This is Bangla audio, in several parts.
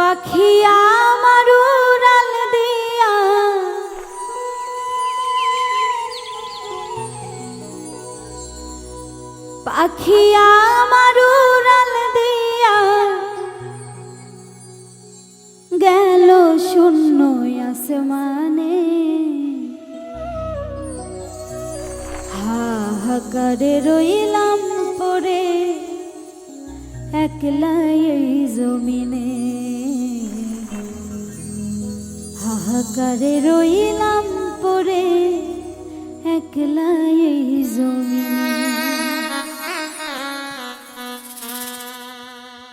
পাখি আমার উড়াল দিয়া। পাখি আমার উড়াল দিয়া। গেল শূন্য আসমানে। হাহাকারে রইলাম পরে, একলাই এই জমিনে। হাহাকারে রইলাম পরে একলাই এই জমিনে।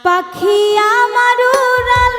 পাখি আমার উড়াল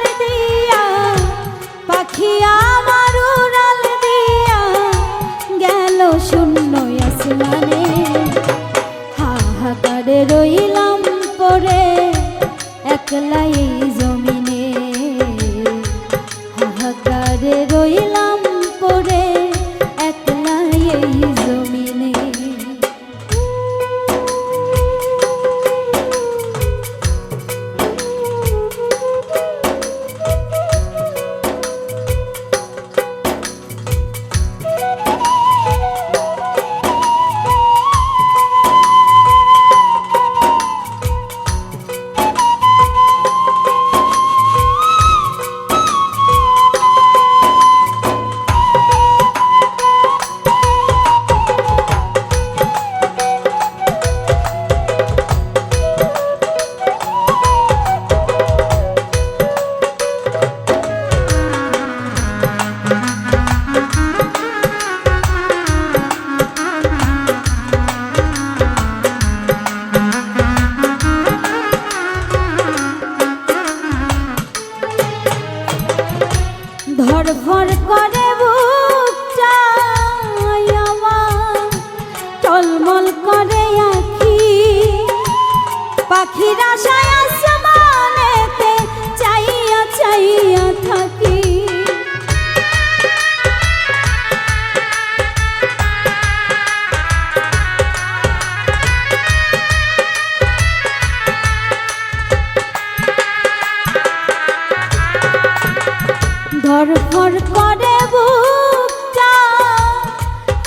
ধরফর করে বুকটা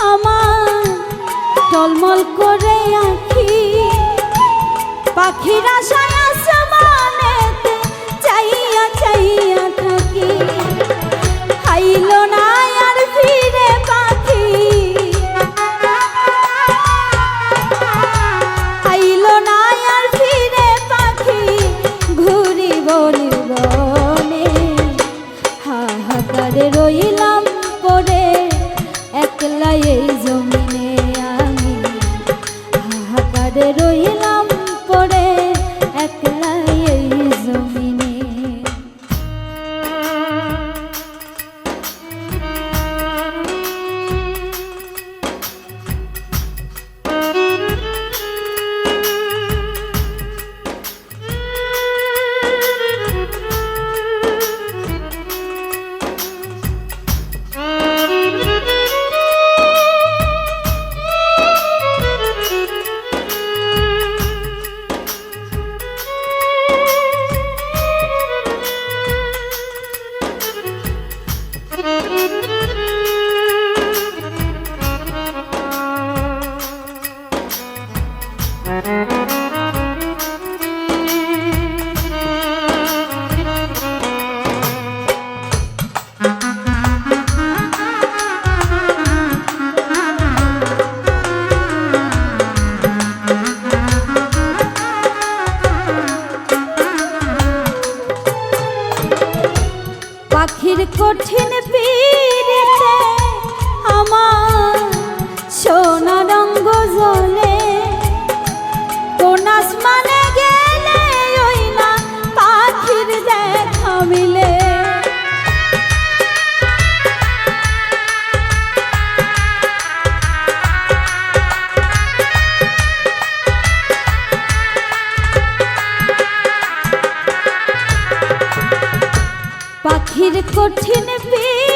আমার টলমল করে পাখিরা আশায় হাহাকারে রইলাম পাখির কঠিন পীড়িতে আমার সোনা পাখির কঠিন পীড়িতে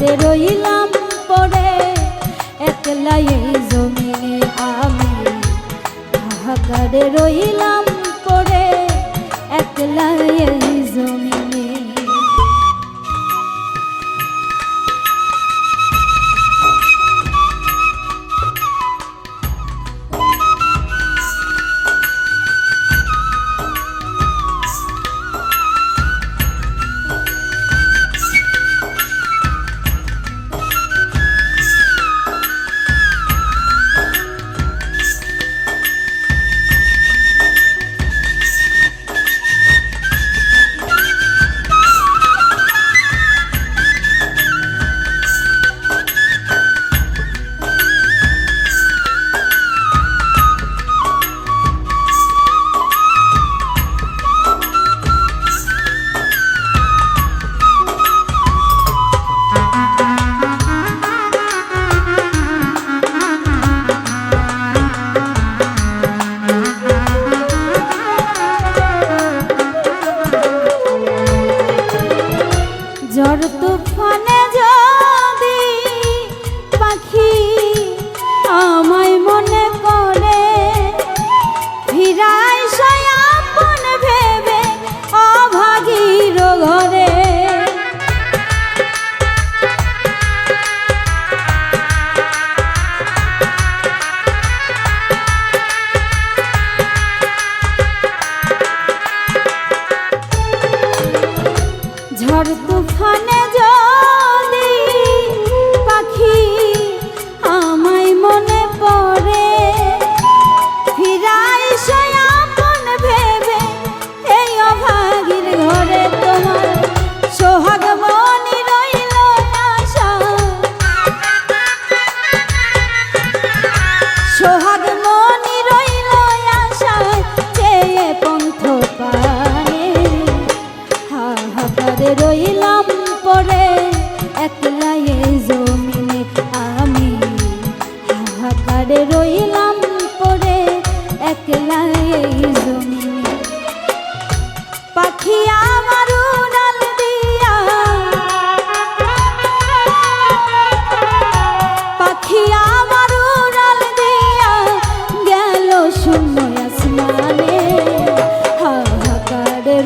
রাতে রইলাম পরে একলাই এই জমিনে আমি। হাহাকারে রইলাম পরে একলাই এই জমিনে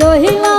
রহিলা